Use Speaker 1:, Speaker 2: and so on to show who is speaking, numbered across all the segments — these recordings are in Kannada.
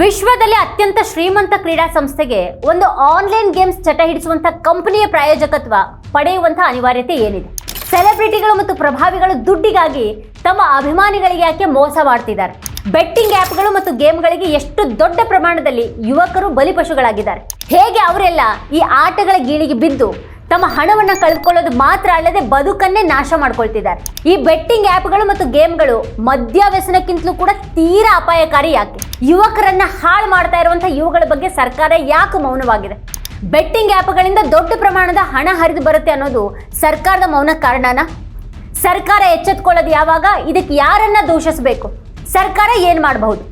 Speaker 1: ವಿಶ್ವದಲ್ಲಿ ಅತ್ಯಂತ ಶ್ರೀಮಂತ ಕ್ರೀಡಾ ಸಂಸ್ಥೆಗೆ ಒಂದು ಆನ್ಲೈನ್ ಗೇಮ್ಸ್ ಚಟ ಹಿಡಿಸುವಂತ ಕಂಪನಿಯ ಪ್ರಾಯೋಜಕತ್ವ ಪಡೆಯುವಂತಹ ಅನಿವಾರ್ಯತೆ ಏನಿದೆ? ಸೆಲೆಬ್ರಿಟಿಗಳು ಮತ್ತು ಪ್ರಭಾವಿಗಳು ದುಡ್ಡಿಗಾಗಿ ತಮ್ಮ ಅಭಿಮಾನಿಗಳಿಗೆ ಯಾಕೆ ಮೋಸ ಮಾಡ್ತಿದ್ದಾರೆ? ಬೆಟ್ಟಿಂಗ್ ಆ್ಯಪ್ಗಳು ಮತ್ತು ಗೇಮ್ಗಳಿಗೆ ಎಷ್ಟು ದೊಡ್ಡ ಪ್ರಮಾಣದಲ್ಲಿ ಯುವಕರು ಬಲಿಪಶುಗಳಾಗಿದ್ದಾರೆ? ಹೇಗೆ ಅವರೆಲ್ಲ ಈ ಆಟಗಳ ಗೀಳಿಗೆ ಬಿದ್ದು ತಮ್ಮ ಹಣವನ್ನು ಕಳೆದುಕೊಳ್ಳೋದು ಮಾತ್ರ ಅಲ್ಲದೆ ಬದುಕನ್ನೇ ನಾಶ ಮಾಡ್ಕೊಳ್ತಿದ್ದಾರೆ. ಈ ಬೆಟ್ಟಿಂಗ್ ಆ್ಯಪ್ಗಳು ಮತ್ತು ಗೇಮ್ಗಳು ಮದ್ಯ ವ್ಯಸನಕ್ಕಿಂತಲೂ ಕೂಡ ತೀರಾ ಅಪಾಯಕಾರಿ ಯಾಕೆ? ಯುವಕರನ್ನ ಹಾಳು ಮಾಡ್ತಾ ಇರುವಂತಹ ಇವುಗಳ ಬಗ್ಗೆ ಸರ್ಕಾರ ಯಾಕೆ ಮೌನವಾಗಿದೆ? ಬೆಟ್ಟಿಂಗ್ ಆ್ಯಪ್ಗಳಿಂದ ದೊಡ್ಡ ಪ್ರಮಾಣದ ಹಣ ಹರಿದು ಬರುತ್ತೆ ಅನ್ನೋದು ಸರ್ಕಾರದ ಮೌನ ಕಾರಣನ? ಸರ್ಕಾರ ಎಚ್ಚೆತ್ಕೊಳ್ಳೋದು ಯಾವಾಗ? ಇದಕ್ಕೆ ಯಾರನ್ನ ದೂಷಿಸಬೇಕು? ಸರ್ಕಾರ ಏನು ಮಾಡಬಹುದು?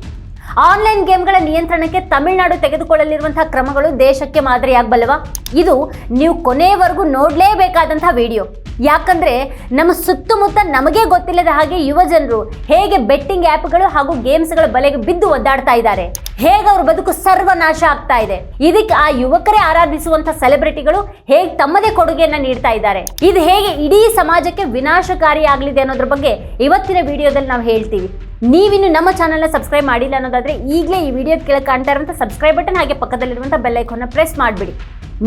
Speaker 1: ಆನ್ಲೈನ್ ಗೇಮ್ಗಳ ನಿಯಂತ್ರಣಕ್ಕೆ ತಮಿಳುನಾಡು ತೆಗೆದುಕೊಳ್ಳಲಿರುವಂತಹ ಕ್ರಮಗಳು ದೇಶಕ್ಕೆ ಮಾದರಿಯಾಗಬಲ್ಲವಾ? ಇದು ನೀವು ಕೊನೆಯವರೆಗೂ ನೋಡಲೇಬೇಕಾದಂತಹ ವಿಡಿಯೋ. ಯಾಕಂದ್ರೆ ನಮ್ಮ ಸುತ್ತಮುತ್ತ ನಮಗೆ ಗೊತ್ತಿಲ್ಲದ ಹಾಗೆ ಯುವ ಜನರು ಹೇಗೆ ಬೆಟ್ಟಿಂಗ್ ಆ್ಯಪ್ಗಳು ಹಾಗೂ ಗೇಮ್ಸ್ಗಳ ಬಲೆಗೆ ಬಿದ್ದು ಒದ್ದಾಡ್ತಾ ಇದ್ದಾರೆ. ಹೇಗೆ ಅವ್ರ ಬದುಕು ಸರ್ವನಾಶ ಆಗ್ತಾ ಇದೆ? ಇದಕ್ಕೆ ಆ ಯುವಕರೇ ಆರಾಧಿಸುವಂತ ಸೆಲೆಬ್ರಿಟಿಗಳು ಹೇಗೆ ತಮ್ಮದೇ ಕೊಡುಗೆಯನ್ನ ನೀಡ್ತಾ ಇದ್ದಾರೆ? ಇದು ಹೇಗೆ ಇಡೀ ಸಮಾಜಕ್ಕೆ ವಿನಾಶಕಾರಿ ಆಗಲಿದೆ ಅನ್ನೋದ್ರ ಬಗ್ಗೆ ಇವತ್ತಿನ ವಿಡಿಯೋದಲ್ಲಿ ನಾವು ಹೇಳ್ತೀವಿ. ನೀವಿನ್ನು ನಮ್ಮ ಚಾನಲ್ನ ಸಬ್ಸ್ಕ್ರೈಬ್ ಮಾಡಿಲ್ಲ ಅನ್ನೋದಾದ್ರೆ ಈಗಲೇ ಈ ವಿಡಿಯೋ ಕೆಳಗೆ ಕಾಣ್ತಾ ಇರೋಂಥ ಸಬ್ಸ್ಕ್ರೈಬ್ ಬಟನ್ ಹಾಗೆ ಪಕ್ಕದಲ್ಲಿರುವಂಥ ಬೆಲ್ ಐಕಾನ್ನ ಪ್ರೆಸ್ ಮಾಡಿಬಿಡಿ.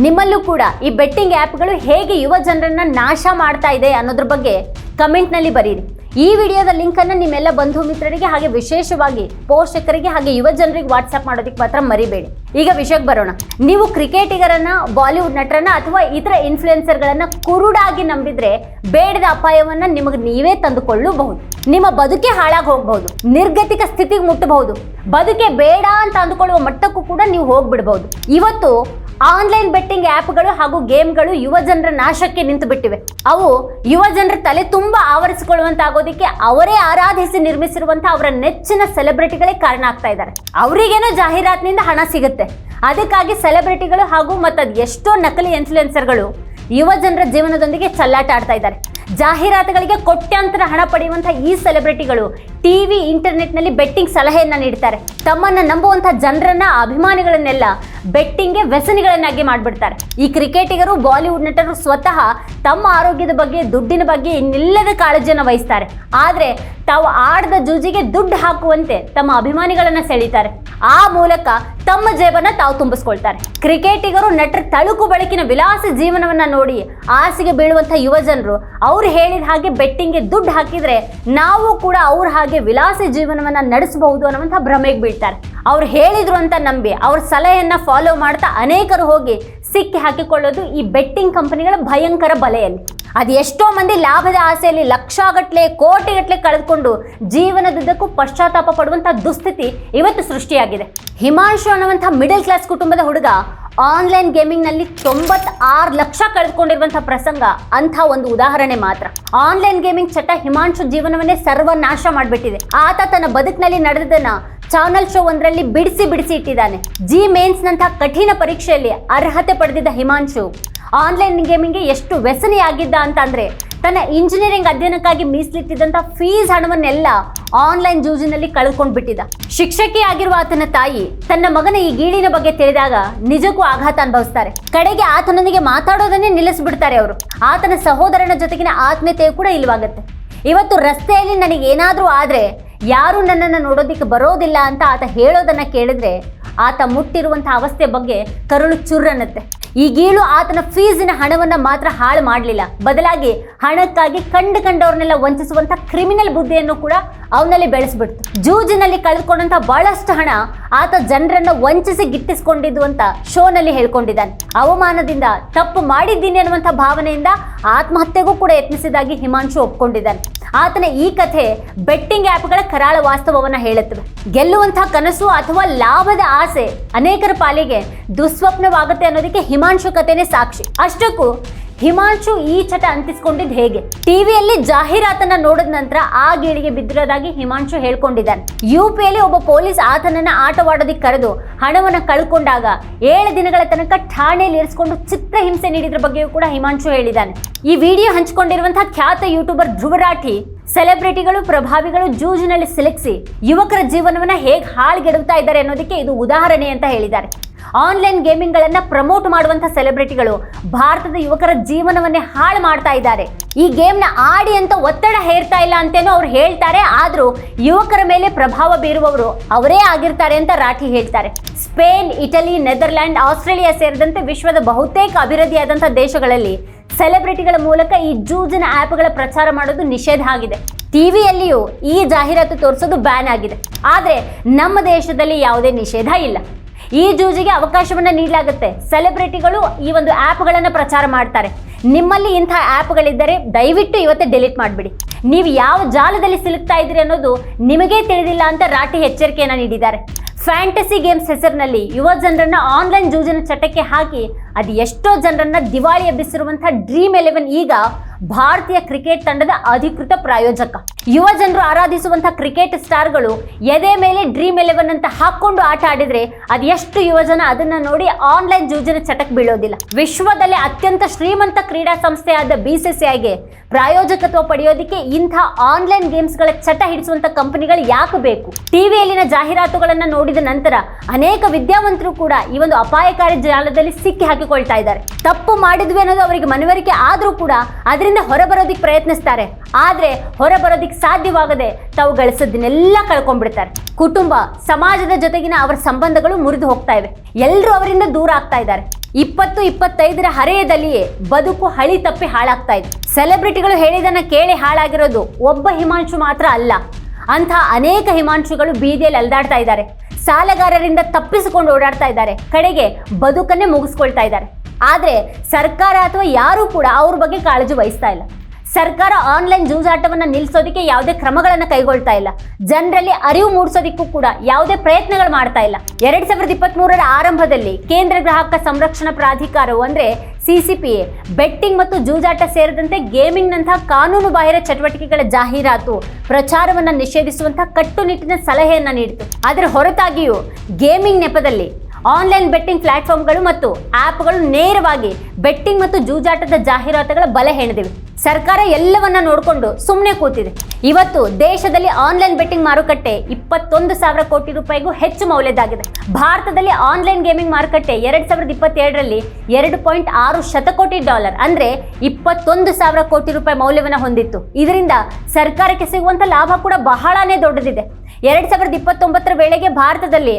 Speaker 1: ನಿಮ್ಮಲ್ಲೂ ಕೂಡ ಈ ಬೆಟ್ಟಿಂಗ್ ಆ್ಯಪ್ಗಳು ಹೇಗೆ ಯುವ ಜನರನ್ನ ನಾಶ ಮಾಡ್ತಾ ಇದೆ ಅನ್ನೋದ್ರ ಬಗ್ಗೆ ಕಮೆಂಟ್ನಲ್ಲಿ ಬರೀರಿ. ಈ ವಿಡಿಯೋದ ಲಿಂಕನ್ನು ನಿಮ್ಮೆಲ್ಲ ಬಂಧು ಮಿತ್ರರಿಗೆ ಹಾಗೆ ವಿಶೇಷವಾಗಿ ಪೋಷಕರಿಗೆ ಹಾಗೆ ಯುವ ಜನರಿಗೆ ವಾಟ್ಸ್ಆಪ್ ಮಾಡೋದಕ್ಕೆ ಮಾತ್ರ ಮರಿಬೇಡಿ. ಈಗ ವಿಷಯಕ್ಕೆ ಬರೋಣ. ನೀವು ಕ್ರಿಕೆಟಿಗರನ್ನ, ಬಾಲಿವುಡ್ ನಟರನ್ನ ಅಥವಾ ಇತರ ಇನ್ಫ್ಲುಯೆನ್ಸರ್ಗಳನ್ನ ಕುರುಡಾಗಿ ನಂಬಿದ್ರೆ ಬೇಡದ ಅಪಾಯವನ್ನ ನಿಮಗೆ ನೀವೇ ತಂದುಕೊಳ್ಳಬಹುದು. ನಿಮ್ಮ ಬದುಕೆ ಹಾಳಾಗಿ ಹೋಗಬಹುದು. ನಿರ್ಗತಿಕ ಸ್ಥಿತಿಗೆ ಮುಟ್ಟಬಹುದು. ಬದುಕೆ ಬೇಡ ಅಂತ ಅಂದುಕೊಳ್ಳುವ ಮಟ್ಟಕ್ಕೂ ಕೂಡ ನೀವು ಹೋಗ್ಬಿಡ್ಬಹುದು. ಇವತ್ತು ಆನ್ಲೈನ್ ಬೆಟ್ಟಿಂಗ್ ಆ್ಯಪ್ಗಳು ಹಾಗೂ ಗೇಮ್ಗಳು ಯುವ ಜನರ ನಾಶಕ್ಕೆ ನಿಂತು ಬಿಟ್ಟಿವೆ ಅವು ಯುವ ಜನರ ತಲೆ ತುಂಬ ಆವರಿಸಿಕೊಳ್ಳುವಂತಾಗೋದಕ್ಕೆ ಅವರೇ ಆರಾಧಿಸಿ ನಿರ್ಮಿಸಿರುವಂತಹ ಅವರ ನೆಚ್ಚಿನ ಸೆಲೆಬ್ರಿಟಿಗಳೇ ಕಾರಣ ಆಗ್ತಾ ಇದ್ದಾರೆ. ಅವರಿಗೇನೋ ಜಾಹೀರಾತಿನಿಂದ ಹಣ ಸಿಗುತ್ತೆ. ಅದಕ್ಕಾಗಿ ಸೆಲೆಬ್ರಿಟಿಗಳು ಹಾಗೂ ಮತ್ತು ಎಷ್ಟೋ ನಕಲಿ ಇನ್ಫ್ಲುಯೆನ್ಸರ್ಗಳು ಯುವ ಜನರ ಜೀವನದೊಂದಿಗೆ ಚಲ್ಲಾಟ ಆಡ್ತಾ ಇದ್ದಾರೆ. ಜಾಹೀರಾತುಗಳಿಗೆ ಕೋಟ್ಯಾಂತರ ಹಣ ಪಡೆಯುವಂತಹ ಈ ಸೆಲೆಬ್ರಿಟಿಗಳು ಟಿವಿ, ಇಂಟರ್ನೆಟ್ನಲ್ಲಿ ಬೆಟ್ಟಿಂಗ್ ಸಲಹೆಯನ್ನ ನೀಡ್ತಾರೆ. ತಮ್ಮನ್ನ ನಂಬುವಂಥ ಜನರನ್ನ, ಅಭಿಮಾನಿಗಳನ್ನೆಲ್ಲ ಬೆಟ್ಟಿಂಗ್ಗೆ ವ್ಯಸನಿಗಳನ್ನಾಗಿ ಮಾಡಿಬಿಡ್ತಾರೆ. ಈ ಕ್ರಿಕೆಟಿಗರು, ಬಾಲಿವುಡ್ ನಟರು ಸ್ವತಃ ತಮ್ಮ ಆರೋಗ್ಯದ ಬಗ್ಗೆ, ದುಡ್ಡಿನ ಬಗ್ಗೆ ಇನ್ನಿಲ್ಲದ ಕಾಳಜಿಯನ್ನು ವಹಿಸ್ತಾರೆ. ಆದರೆ ತಾವು ಆಡದ ಜೂಜಿಗೆ ದುಡ್ಡು ಹಾಕುವಂತೆ ತಮ್ಮ ಅಭಿಮಾನಿಗಳನ್ನ ಸೆಳೀತಾರೆ. ಆ ಮೂಲಕ ತಮ್ಮ ಜೇಬನ್ನ ತಾವು ತುಂಬಿಸ್ಕೊಳ್ತಾರೆ. ಕ್ರಿಕೆಟಿಗರು, ನಟರ ತಳುಕು ಬಳಕಿನ ವಿಲಾಸ ಜೀವನವನ್ನ ನೋಡಿ ಆಸೆಗೆ ಬೀಳುವಂಥ ಯುವ ಜನರು ಅವ್ರು ಹೇಳಿದ ಹಾಗೆ ಬೆಟ್ಟಿಂಗ್ಗೆ ದುಡ್ಡು ಹಾಕಿದರೆ ನಾವು ಕೂಡ ಅವ್ರ ಹಾಗೆ ವಿಲಾಸಿ ಜೀವನವನ್ನ ನಡೆಸಬಹುದು ಅನ್ನುವಂಥ ಭ್ರಮೆಗೆ ಬೀಳ್ತಾರೆ. ಅವ್ರು ಹೇಳಿದ್ರು ಅಂತ ನಂಬಿ, ಅವ್ರ ಸಲಹೆಯನ್ನು ಫಾಲೋ ಮಾಡ್ತಾ ಅನೇಕರು ಹೋಗಿ ಸಿಕ್ಕಿ ಹಾಕಿಕೊಳ್ಳೋದು ಈ ಬೆಟ್ಟಿಂಗ್ ಕಂಪನಿಗಳ ಭಯಂಕರ ಬಲೆಯಲ್ಲಿ. ಅದು ಎಷ್ಟೋ ಮಂದಿ ಲಾಭದ ಆಸೆಯಲ್ಲಿ ಲಕ್ಷಗಟ್ಟಲೆ ಕೋಟಿಗಟ್ಟಲೆ ಕಳೆದುಕೊಂಡು ಜೀವನದುದ್ದಕ್ಕೂ ಪಶ್ಚಾತ್ತಾಪ ಪಡುವಂಥ ದುಸ್ಥಿತಿ ಇವತ್ತು ಸೃಷ್ಟಿಯಾಗಿದೆ. ಹಿಮಾಂಶು ಅನ್ನುವಂಥ ಮಿಡಲ್ ಕ್ಲಾಸ್ ಕುಟುಂಬದ ಹುಡುಗ ಆನ್ಲೈನ್ ಗೇಮಿಂಗ್ನಲ್ಲಿ ಆರು ಲಕ್ಷ ಕಳೆದುಕೊಂಡಿರುವಂಥ ಪ್ರಸಂಗ, ಅಂಥ ಒಂದು ಉದಾಹರಣೆ ಮಾತ್ರ. ಆನ್ಲೈನ್ ಗೇಮಿಂಗ್ ಚಟ ಹಿಮಾಂಶು ಜೀವನವನ್ನೇ ಸರ್ವನಾಶ ಮಾಡಿಬಿಟ್ಟಿದೆ. ಆತ ತನ್ನ ಬದುಕಿನಲ್ಲಿ ನಡೆದದನ್ನ ಚಾನಲ್ ಶೋ ಒಂದರಲ್ಲಿ ಬಿಡಿಸಿ ಬಿಡಿಸಿ ಇಟ್ಟಿದ್ದಾನೆ. ಜಿ ಮೇನ್ಸ್ ನಂತಹ ಕಠಿಣ ಪರೀಕ್ಷೆಯಲ್ಲಿ ಅರ್ಹತೆ ಪಡೆದಿದ್ದ ಹಿಮಾಂಶು, ಆನ್ಲೈನ್ ಗೇಮಿಂಗ್ಗೆ ಎಷ್ಟು ವ್ಯಸನಿಯಾಗಿದ್ದ ಅಂತ ಅಂದ್ರೆ ತನ್ನ ಇಂಜಿನಿಯರಿಂಗ್ ಅಧ್ಯಯನಕ್ಕಾಗಿ ಮೀಸಲಿಟ್ಟಿದ್ದಂತ ಫೀಸ್ ಹಣವನ್ನೆಲ್ಲ ಆನ್ಲೈನ್ ಜೂಜಿನಲ್ಲಿ ಕಳ್ಕೊಂಡು ಬಿಟ್ಟಿದ್ದ ಶಿಕ್ಷಕಿ ಆಗಿರುವ ಆತನ ತಾಯಿ ತನ್ನ ಮಗನ ಈ ಗೀಳಿನ ಬಗ್ಗೆ ತಿಳಿದಾಗ ನಿಜಕ್ಕೂ ಆಘಾತ ಅನುಭವಿಸ್ತಾರೆ. ಕಡೆಗೆ ಆತನೊಂದಿಗೆ ಮಾತಾಡೋದನ್ನೇ ನಿಲ್ಲಿಸ್ಬಿಡ್ತಾರೆ ಅವರು. ಆತನ ಸಹೋದರನ ಜೊತೆಗಿನ ಆತ್ಮೀಯತೆಯು ಕೂಡ ಇಲ್ವಾಗುತ್ತೆ ಇವತ್ತು ರಸ್ತೆಯಲ್ಲಿ ನನಗೆ ಏನಾದರೂ ಆದರೆ ಯಾರು ನನ್ನನ್ನು ನೋಡೋದಿಕ್ಕೆ ಬರೋದಿಲ್ಲ ಅಂತ ಆತ ಹೇಳೋದನ್ನ ಕೇಳಿದ್ರೆ ಆತ ಮುಟ್ಟಿರುವಂಥ ಅವಸ್ಥೆ ಬಗ್ಗೆ ಕರುಳು ಚುರ್ರನ್ನತ್ತೆ ಈ ಗೀಳು ಆತನ ಫೀಸಿನ ಹಣವನ್ನ ಮಾತ್ರ ಹಾಳು ಮಾಡಲಿಲ್ಲ. ಬದಲಾಗಿ ಹಣಕ್ಕಾಗಿ ಕಂಡು ಕಂಡವ್ರನ್ನೆಲ್ಲ ವಂಚಿಸುವಂತ ಕ್ರಿಮಿನಲ್ ಬುದ್ಧಿಯನ್ನು ಕೂಡ ಅವನಲ್ಲಿ ಬೆಳೆಸ್ಬಿಡ್ತು. ಜೂಜಿನಲ್ಲಿ ಕಳೆದುಕೊಂಡಂತ ಬಹಳಷ್ಟು ಹಣ ಆತ ಜನರನ್ನ ವಂಚಿಸಿ ಗಿಟ್ಟಿಸ್ಕೊಂಡಿದ್ದು ಅಂತ ಶೋನಲ್ಲಿ ಹೇಳ್ಕೊಂಡಿದ್ದಾನೆ. ಅವಮಾನದಿಂದ ತಪ್ಪು ಮಾಡಿದ್ದೀನಿ ಅನ್ನುವಂತ ಭಾವನೆಯಿಂದ ಆತ್ಮಹತ್ಯೆಗೂ ಕೂಡ ಯತ್ನಿಸಿದಾಗಿ ಹಿಮಾಂಶು ಒಪ್ಕೊಂಡಿದ್ದಾನೆ. ಆತನ ಈ ಕಥೆ ಬೆಟ್ಟಿಂಗ್ ಆ್ಯಪ್ಗಳ ಕರಾಳ ವಾಸ್ತವವನ್ನ ಹೇಳುತ್ತವೆ ಗೆಲ್ಲುವಂತಹ ಕನಸು ಅಥವಾ ಲಾಭದ ಆಸೆ ಅನೇಕರ ಪಾಲಿಗೆ ದುಸ್ವಪ್ನವಾಗುತ್ತೆ ಅನ್ನೋದಕ್ಕೆ ಹಿಮಾಂಶು ಕಥೆನೇ ಸಾಕ್ಷಿ. ಅಷ್ಟಕ್ಕೂ ಹಿಮಾಂಶು ಈ ಚಟ ಅಂತಿಸ್ಕೊಂಡಿದ್ದು ಹೇಗೆ? ಟಿವಿಯಲ್ಲಿ ಜಾಹೀರಾತನ್ನ ನೋಡಿದ ನಂತರ ಆ ಗೀಳಿಗೆ ಬಿದ್ದಿರೋದಾಗಿ ಹಿಮಾಂಶು ಹೇಳ್ಕೊಂಡಿದ್ದಾನೆ. ಯು ಪಿಯಲ್ಲಿ ಒಬ್ಬ ಪೊಲೀಸ್ ಆತನನ್ನ ಆಟವಾಡೋದಿಕ್ಕೆ ಕರೆದು ಹಣವನ್ನ ಕಳ್ಕೊಂಡಾಗ ಏಳು ದಿನಗಳ ತನಕ ಠಾಣೆಯಲ್ಲಿ ಇರಿಸಿಕೊಂಡು ಚಿತ್ರಹಿಂಸೆ ನೀಡಿದ್ರ ಬಗ್ಗೆಯೂ ಕೂಡ ಹಿಮಾಂಶು ಹೇಳಿದ್ದಾನೆ. ಈ ವಿಡಿಯೋ ಹಂಚಿಕೊಂಡಿರುವಂತಹ ಖ್ಯಾತ ಯೂಟ್ಯೂಬರ್ ಧ್ರುವರಾಠಿ ಸೆಲೆಬ್ರಿಟಿಗಳು, ಪ್ರಭಾವಿಗಳು ಜೂಜಿನಲ್ಲಿ ಸಿಲುಕಿಸಿ ಯುವಕರ ಜೀವನವನ್ನ ಹೇಗೆ ಹಾಳ್ಗೆಡುತ್ತಾ ಇದ್ದಾರೆ ಅನ್ನೋದಕ್ಕೆ ಇದು ಉದಾಹರಣೆ ಅಂತ ಹೇಳಿದ್ದಾರೆ. ಆನ್ಲೈನ್ ಗೇಮಿಂಗ್ಗಳನ್ನು ಪ್ರಮೋಟ್ ಮಾಡುವಂಥ ಸೆಲೆಬ್ರಿಟಿಗಳು ಭಾರತದ ಯುವಕರ ಜೀವನವನ್ನೇ ಹಾಳು ಮಾಡ್ತಾ ಇದ್ದಾರೆ. ಈ ಗೇಮ್ನ ಆಡಿ ಅಂತ ಒತ್ತಡ ಹೇರ್ತಾ ಇಲ್ಲ ಅಂತೇನೋ ಅವ್ರು ಹೇಳ್ತಾರೆ, ಆದರೂ ಯುವಕರ ಮೇಲೆ ಪ್ರಭಾವ ಬೀರುವವರು ಅವರೇ ಆಗಿರ್ತಾರೆ ಅಂತ ರಾಠಿ ಹೇಳ್ತಾರೆ. ಸ್ಪೇನ್, ಇಟಲಿ, ನೆದರ್ಲ್ಯಾಂಡ್, ಆಸ್ಟ್ರೇಲಿಯಾ ಸೇರಿದಂತೆ ವಿಶ್ವದ ಬಹುತೇಕ ಅಭಿವೃದ್ಧಿಯಾದಂಥ ದೇಶಗಳಲ್ಲಿ ಸೆಲೆಬ್ರಿಟಿಗಳ ಮೂಲಕ ಈ ಜೂಜಿನ ಆ್ಯಪ್ಗಳ ಪ್ರಚಾರ ಮಾಡೋದು ನಿಷೇಧ ಆಗಿದೆ. ಟಿವಿಯಲ್ಲಿಯೂ ಈ ಜಾಹೀರಾತು ತೋರಿಸೋದು ಬ್ಯಾನ್ ಆಗಿದೆ. ಆದರೆ ನಮ್ಮ ದೇಶದಲ್ಲಿ ಯಾವುದೇ ನಿಷೇಧ ಇಲ್ಲ. ಈ ಜೂಜಿಗೆ ಅವಕಾಶವನ್ನು ನೀಡಲಾಗುತ್ತೆ. ಸೆಲೆಬ್ರಿಟಿಗಳು ಈ ಒಂದು ಆ್ಯಪ್ಗಳನ್ನು ಪ್ರಚಾರ ಮಾಡ್ತಾರೆ. ನಿಮ್ಮಲ್ಲಿ ಇಂಥ ಆ್ಯಪ್ಗಳಿದ್ದರೆ ದಯವಿಟ್ಟು ಇವತ್ತೇ ಡಿಲೀಟ್ ಮಾಡಿಬಿಡಿ. ನೀವು ಯಾವ ಜಾಲದಲ್ಲಿ ಸಿಲುಕ್ತಾ ಇದ್ದೀರಿ ಅನ್ನೋದು ನಿಮಗೇ ತಿಳಿದಿಲ್ಲ ಅಂತ ರಾಟಿ ಎಚ್ಚರಿಕೆಯನ್ನು ನೀಡಿದ್ದಾರೆ. ಫ್ಯಾಂಟಸಿ ಗೇಮ್ಸ್ ಹೆಸರಿನಲ್ಲಿ ಯುವ ಜನರನ್ನ ಆನ್ಲೈನ್ ಜೂಜಿನ ಚಟಕ್ಕೆ ಹಾಕಿ ಅದು ಎಷ್ಟೋ ಜನರನ್ನ ದಿವಾಳಿ ಎಬ್ಬಿಸಿರುವಂಥ ಡ್ರೀಮ್ ಎಲೆವೆನ್ ಈಗ ಭಾರತೀಯ ಕ್ರಿಕೆಟ್ ತಂಡದ ಅಧಿಕೃತ ಪ್ರಾಯೋಜಕ. ಯುವ ಜನರು ಆರಾಧಿಸುವಂತಹ ಕ್ರಿಕೆಟ್ ಸ್ಟಾರ್ಗಳು ಎದೆ ಮೇಲೆ ಡ್ರೀಮ್ ಎಲೆವೆನ್ ಅಂತ ಹಾಕೊಂಡು ಆಟ ಆಡಿದ್ರೆ ಅದು ಎಷ್ಟು ಯುವ ಜನ ಅದನ್ನ ನೋಡಿ ಆನ್ಲೈನ್ ಜೂಜಿನ ಚಟಕ್ಕೆ ಬೀಳೋದಿಲ್ಲ. ವಿಶ್ವದಲ್ಲೇ ಅತ್ಯಂತ ಶ್ರೀಮಂತ ಕ್ರೀಡಾ ಸಂಸ್ಥೆಯಾದ ಬಿಸಿಸಿಐಗೆ ಪ್ರಾಯೋಜಕತ್ವ ಪಡೆಯೋದಿಕ್ಕೆ ಇಂಥ ಆನ್ಲೈನ್ ಗೇಮ್ಸ್ಗಳ ಚಟ ಹಿಡಿಸುವಂತ ಕಂಪನಿಗಳು ಯಾಕೆ ಬೇಕು? ಟಿವಿಯಲ್ಲಿನ ಜಾಹೀರಾತುಗಳನ್ನು ನೋಡಿದ ನಂತರ ಅನೇಕ ವಿದ್ಯಾವಂತರು ಕೂಡ ಈ ಒಂದು ಅಪಾಯಕಾರಿ ಜಾಲದಲ್ಲಿ ಸಿಕ್ಕಿ ಹಾಕಿಕೊಳ್ತಾ ಇದ್ದಾರೆ. ತಪ್ಪು ಮಾಡಿದ್ವಿ ಅನ್ನೋದು ಅವರಿಗೆ ಮನವರಿಕೆ ಆದರೂ ಕೂಡ ಅದರಿಂದ ಹೊರಬರೋದಿಕ್ಕೆ ಪ್ರಯತ್ನಿಸ್ತಾರೆ. ಆದರೆ ಹೊರಬರೋದಿಕ್ಕೆ ಸಾಧ್ಯವಾಗದೆ ತಾವು ಗಳಿಸೋದನ್ನೆಲ್ಲ ಕಳ್ಕೊಂಡ್ಬಿಡ್ತಾರೆ. ಕುಟುಂಬ, ಸಮಾಜದ ಜೊತೆಗಿನ ಅವರ ಸಂಬಂಧಗಳು ಮುರಿದು ಹೋಗ್ತಾ ಇವೆ. ಎಲ್ಲರೂ ಅವರಿಂದ ದೂರ ಆಗ್ತಾ ಇದ್ದಾರೆ. ಇಪ್ಪತ್ತು, ಇಪ್ಪತ್ತೈದರ ಹರೆಯದಲ್ಲಿಯೇ ಬದುಕು ಹಳಿ ತಪ್ಪಿ ಹಾಳಾಗ್ತಾ ಇದೆ. ಸೆಲೆಬ್ರಿಟಿಗಳು ಹೇಳಿದನ್ನ ಕೇಳಿ ಹಾಳಾಗಿರೋದು ಒಬ್ಬ ಹಿಮಾಂಶು ಮಾತ್ರ ಅಲ್ಲ. ಅಂತಹ ಅನೇಕ ಹಿಮಾಂಶುಗಳು ಬೀದಿಯಲ್ಲಿ ಅಲ್ದಾಡ್ತಾ ಇದ್ದಾರೆ. ಸಾಲಗಾರರಿಂದ ತಪ್ಪಿಸಿಕೊಂಡು ಓಡಾಡ್ತಾ ಇದ್ದಾರೆ. ಕಡೆಗೆ ಬದುಕನ್ನೇ ಮುಗಿಸ್ಕೊಳ್ತಾ ಇದ್ದಾರೆ. ಆದರೆ ಸರ್ಕಾರ ಅಥವಾ ಯಾರೂ ಕೂಡ ಅವ್ರ ಬಗ್ಗೆ ಕಾಳಜಿ ವಹಿಸ್ತಾ ಇಲ್ಲ. ಸರ್ಕಾರ ಆನ್ಲೈನ್ ಜೂಜಾಟವನ್ನು ನಿಲ್ಲಿಸೋದಕ್ಕೆ ಯಾವುದೇ ಕ್ರಮಗಳನ್ನು ಕೈಗೊಳ್ತಾ ಇಲ್ಲ. ಜನರಲ್ಲಿ ಅರಿವು ಮೂಡಿಸೋದಕ್ಕೂ ಕೂಡ ಯಾವುದೇ ಪ್ರಯತ್ನಗಳು ಮಾಡ್ತಾ ಇಲ್ಲ. ಎರಡ್ ಸಾವಿರದ ಇಪ್ಪತ್ತ್ ಆರಂಭದಲ್ಲಿ ಕೇಂದ್ರ ಗ್ರಾಹಕ ಸಂರಕ್ಷಣಾ ಪ್ರಾಧಿಕಾರವು ಅಂದ್ರೆ ಸಿಸಿಪಿಎ, ಬೆಟ್ಟಿಂಗ್ ಮತ್ತು ಜೂಜಾಟ ಸೇರಿದಂತೆ ಗೇಮಿಂಗ್ನಂತಹ ಕಾನೂನು ಬಾಹಿರ ಚಟುವಟಿಕೆಗಳ ಜಾಹೀರಾತು ಪ್ರಚಾರವನ್ನು ನಿಷೇಧಿಸುವಂತಹ ಕಟ್ಟುನಿಟ್ಟಿನ ಸಲಹೆಯನ್ನು ನೀಡಿತು. ಅದರ ಹೊರತಾಗಿಯೂ ಗೇಮಿಂಗ್ ನೆಪದಲ್ಲಿ ಆನ್ಲೈನ್ ಬೆಟ್ಟಿಂಗ್ ಪ್ಲಾಟ್ಫಾರ್ಮ್ಗಳು ಮತ್ತು ಆ್ಯಪ್ಗಳು ನೇರವಾಗಿ ಬೆಟ್ಟಿಂಗ್ ಮತ್ತು ಜೂಜಾಟದ ಜಾಹೀರಾತುಗಳ ಬಲೆ ಹೆಣೆದಿವೆ. ಸರ್ಕಾರ ಎಲ್ಲವನ್ನ ನೋಡಿಕೊಂಡು ಸುಮ್ಮನೆ ಕೂತಿದೆ. ಇವತ್ತು ದೇಶದಲ್ಲಿ ಆನ್ಲೈನ್ ಬೆಟ್ಟಿಂಗ್ ಮಾರುಕಟ್ಟೆ ಇಪ್ಪತ್ತೊಂದು ಸಾವಿರ ಕೋಟಿ ರೂಪಾಯಿಗೂ ಹೆಚ್ಚು ಮೌಲ್ಯದಾಗಿದೆ ಭಾರತದಲ್ಲಿ ಆನ್ಲೈನ್ ಗೇಮಿಂಗ್ ಮಾರುಕಟ್ಟೆ ಎರಡು ಸಾವಿರದ ಇಪ್ಪತ್ತೆರಡರಲ್ಲಿ ಎರಡು ಪಾಯಿಂಟ್ ಆರು ಶತಕೋಟಿ ಡಾಲರ್ ಅಂದ್ರೆ ಇಪ್ಪತ್ತೊಂದು ಸಾವಿರ ಕೋಟಿ ರೂಪಾಯಿ ಮೌಲ್ಯವನ್ನು ಹೊಂದಿತ್ತು. ಇದರಿಂದ ಸರ್ಕಾರಕ್ಕೆ ಸಿಗುವಂತ ಲಾಭ ಕೂಡ ಬಹಳನೇ ದೊಡ್ಡದಿದೆ. ಎರಡ್ ಸಾವಿರದ ಇಪ್ಪತ್ತೊಂಬತ್ತರ ವೇಳೆಗೆ ಭಾರತದಲ್ಲಿ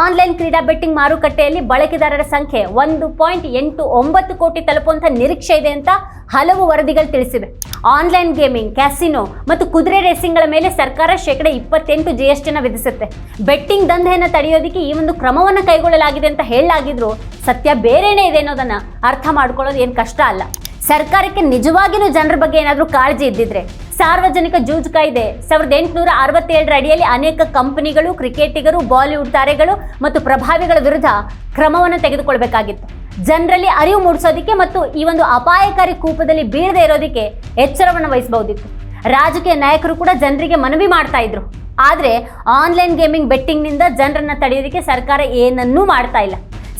Speaker 1: ಆನ್ಲೈನ್ ಕ್ರೀಡಾ ಬೆಟ್ಟಿಂಗ್ ಮಾರುಕಟ್ಟೆಯಲ್ಲಿ ಬಳಕೆದಾರರ ಸಂಖ್ಯೆ ಒಂದು ಪಾಯಿಂಟ್ ಎಂಟು ಒಂಬತ್ತು ಕೋಟಿ ತಲುಪುವಂತ ನಿರೀಕ್ಷೆ ಇದೆ ಅಂತ ಹಲವು ವರದಿಗಳು ತಿಳಿಸಿವೆ. ಆನ್ಲೈನ್ ಗೇಮಿಂಗ್, ಕ್ಯಾಸಿನೋ ಮತ್ತು ಕುದುರೆ ರೇಸಿಂಗ್ಗಳ ಮೇಲೆ ಸರ್ಕಾರ ಶೇಕಡ ಇಪ್ಪತ್ತೆಂಟು ಜಿ ಎಸ್ ಟಿನ ವಿಧಿಸುತ್ತೆ. ಬೆಟ್ಟಿಂಗ್ ದಂಧೆಯನ್ನು ತಡೆಯೋದಕ್ಕೆ ಈ ಒಂದು ಕ್ರಮವನ್ನು ಕೈಗೊಳ್ಳಲಾಗಿದೆ ಅಂತ ಹೇಳಲಾಗಿದ್ರು. ಸತ್ಯ ಬೇರೆನೇ ಇದೆ ಅನ್ನೋದನ್ನ ಅರ್ಥ ಮಾಡ್ಕೊಳ್ಳೋದು ಏನು ಕಷ್ಟ ಅಲ್ಲ. ಸರ್ಕಾರಕ್ಕೆ ನಿಜವಾಗಿಯೂ ಜನರ ಬಗ್ಗೆ ಏನಾದರೂ ಕಾಳಜಿ ಇದ್ದಿದ್ರೆ ಸಾರ್ವಜನಿಕ ಜೂಜು ಕಾಯ್ದೆ ಸಾವಿರದ ಎಂಟುನೂರ ಅರವತ್ತೇಳರ ಅಡಿಯಲ್ಲಿ ಅನೇಕ ಕಂಪನಿಗಳು, ಕ್ರಿಕೆಟಿಗರು, ಬಾಲಿವುಡ್ ತಾರೆಗಳು ಮತ್ತು ಪ್ರಭಾವಿಗಳ ವಿರುದ್ಧ ಕ್ರಮವನ್ನು ತೆಗೆದುಕೊಳ್ಬೇಕಾಗಿತ್ತು. ಜನರಲ್ಲಿ ಅರಿವು ಮೂಡಿಸೋದಕ್ಕೆ ಮತ್ತು ಈ ಒಂದು ಅಪಾಯಕಾರಿ ಕೂಪದಲ್ಲಿ ಬೀಳದೆ ಇರೋದಕ್ಕೆ ಎಚ್ಚರವನ್ನು ವಹಿಸಬಹುದಿತ್ತು. ರಾಜಕೀಯ ನಾಯಕರು ಕೂಡ ಜನರಿಗೆ ಮನವಿ ಮಾಡ್ತಾ ಇದ್ರು. ಆದರೆ ಆನ್ಲೈನ್ ಗೇಮಿಂಗ್ ಬೆಟ್ಟಿಂಗ್ನಿಂದ ಜನರನ್ನು ತಡೆಯೋದಕ್ಕೆ ಸರ್ಕಾರ ಏನನ್ನೂ ಮಾಡ್ತಾ ಇಲ್ಲ.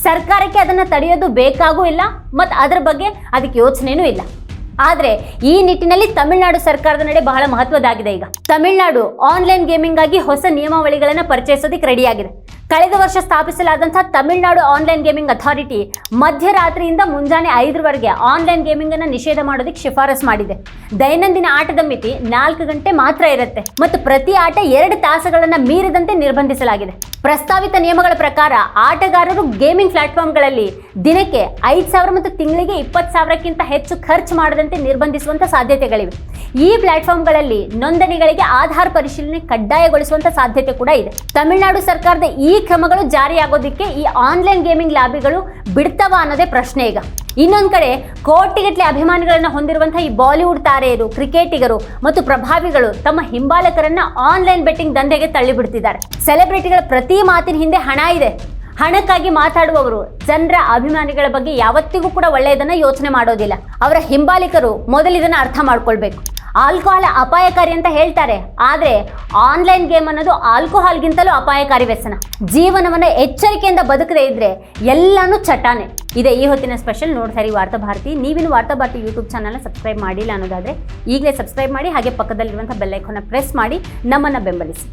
Speaker 1: ಸರ್ಕಾರಕ್ಕೆ ಅದನ್ನು ತಡೆಯೋದು ಬೇಕಾಗೂ ಇಲ್ಲ ಮತ್ತು ಅದರ ಬಗ್ಗೆ ಅದಕ್ಕೆ ಯೋಚನೆಯೂ ಇಲ್ಲ. ಆದರೆ ಈ ನಿಟ್ಟಿನಲ್ಲಿ ತಮಿಳುನಾಡು ಸರ್ಕಾರದ ನಡೆ ಬಹಳ ಮಹತ್ವದಾಗಿದೆ ಈಗ. ತಮಿಳುನಾಡು ಆನ್ಲೈನ್ ಗೇಮಿಂಗ್ ಆಗಿ ಹೊಸ ನಿಯಮಾವಳಿಗಳನ್ನು ಪರಿಚಯಿಸೋದಕ್ಕೆ ರೆಡಿಯಾಗಿದೆ ಕಳೆದ ವರ್ಷ ಸ್ಥಾಪಿಸಲಾದಂತಹ ತಮಿಳುನಾಡು ಆನ್ಲೈನ್ ಗೇಮಿಂಗ್ ಅಥಾರಿಟಿ ಮಧ್ಯರಾತ್ರಿಯಿಂದ ಮುಂಜಾನೆ ಐದರವರೆಗೆ ಆನ್ಲೈನ್ ಗೇಮಿಂಗ್ ಅನ್ನು ನಿಷೇಧ ಮಾಡೋದಕ್ಕೆ ಶಿಫಾರಸ್ ಮಾಡಿದೆ. ದೈನಂದಿನ ಆಟದ ಮಿತಿ ನಾಲ್ಕು ಗಂಟೆ ಮಾತ್ರ ಇರುತ್ತೆ ಮತ್ತು ಪ್ರತಿ ಆಟ ಎರಡು ತಾಸುಗಳನ್ನು ಮೀರಿದಂತೆ ನಿರ್ಬಂಧಿಸಲಾಗಿದೆ. ಪ್ರಸ್ತಾವಿತ ನಿಯಮಗಳ ಪ್ರಕಾರ ಆಟಗಾರರು ಗೇಮಿಂಗ್ ಪ್ಲಾಟ್ಫಾರ್ಮ್ಗಳಲ್ಲಿ ದಿನಕ್ಕೆ ಐದು ಸಾವಿರ ಮತ್ತು ತಿಂಗಳಿಗೆ ಇಪ್ಪತ್ತು ಸಾವಿರಕ್ಕಿಂತ ಹೆಚ್ಚು ಖರ್ಚು ಮಾಡದಂತೆ ನಿರ್ಬಂಧಿಸುವಂಥ ಸಾಧ್ಯತೆಗಳಿವೆ. ಈ ಪ್ಲಾಟ್ಫಾರ್ಮ್ಗಳಲ್ಲಿ ನೋಂದಣಿಗಳಿಗೆ ಆಧಾರ್ ಪರಿಶೀಲನೆ ಕಡ್ಡಾಯಗೊಳಿಸುವಂಥ ಸಾಧ್ಯತೆ ಕೂಡ ಇದೆ. ತಮಿಳುನಾಡು ಸರ್ಕಾರದ ಈ ಕ್ರಮಗಳು ಜಾರಿಯಾಗೋದಕ್ಕೆ ಈ ಆನ್ಲೈನ್ ಗೇಮಿಂಗ್ ಲಾಬಿಗಳು ಬಿಡ್ತವ ಅನ್ನೋದೇ ಪ್ರಶ್ನೆ ಈಗ. ಇನ್ನೊಂದು ಕಡೆ ಕೋಟಿಗಟ್ಟಲೆ ಅಭಿಮಾನಿಗಳನ್ನು ಹೊಂದಿರುವಂತಹ ಈ ಬಾಲಿವುಡ್ ತಾರೆಯರು ಕ್ರಿಕೆಟಿಗರು ಮತ್ತು ಪ್ರಭಾವಿಗಳು ತಮ್ಮ ಹಿಂಬಾಲಕರನ್ನ ಆನ್ಲೈನ್ ಬೆಟ್ಟಿಂಗ್ ದಂಧೆಗೆ ತಳ್ಳಿಬಿಡ್ತಿದ್ದಾರೆ. ಸೆಲೆಬ್ರಿಟಿಗಳ ಪ್ರತಿ ಮಾತಿನ ಹಿಂದೆ ಹಣ ಇದೆ. ಹಣಕ್ಕಾಗಿ ಮಾತಾಡುವವರು, ಜನರ ಅಭಿಮಾನಿಗಳ ಬಗ್ಗೆ ಯಾವತ್ತಿಗೂ ಕೂಡ ಒಳ್ಳೆಯದನ್ನ ಯೋಚನೆ ಮಾಡೋದಿಲ್ಲ. ಅವರ ಹಿಂಬಾಲಿಕರು ಮೊದಲು ಇದನ್ನ ಅರ್ಥ ಮಾಡ್ಕೊಳ್ಬೇಕು. ಆಲ್ಕೋಹಾಲ್ ಅಪಾಯಕಾರಿ ಅಂತ ಹೇಳ್ತಾರೆ. ಆದರೆ ಆನ್ಲೈನ್ ಗೇಮ್ ಅನ್ನೋದು ಆಲ್ಕೋಹಾಲ್ಗಿಂತಲೂ ಅಪಾಯಕಾರಿ ವ್ಯಸನ. ಜೀವನವನ್ನು ಎಚ್ಚರಿಕೆಯಿಂದ ಬದುಕದೇ ಇದ್ರೆ ಎಲ್ಲನೂ ಚಟಾನೆ. ಇದೆ ಈ ಹೊತ್ತಿನ ಸ್ಪೆಷಲ್ ನೋಡ್ತಾರೆ ವಾರ್ತಾ ಭಾರತಿ. ನೀವಿನ ವಾರ್ತಾ ಭಾರತಿ ಯೂಟ್ಯೂಬ್ ಚಾನಲ್ನ ಸಬ್ಸ್ಕ್ರೈಬ್ ಮಾಡಿಲ್ಲ ಅನ್ನೋದಾದ್ರೆ ಈಗಲೇ ಸಬ್ಸ್ಕ್ರೈಬ್ ಮಾಡಿ, ಹಾಗೆ ಪಕ್ಕದಲ್ಲಿರುವಂಥ ಬೆಲ್ಲೈಕನ್ನ ಪ್ರೆಸ್ ಮಾಡಿ, ನಮ್ಮನ್ನು ಬೆಂಬಲಿಸಿ.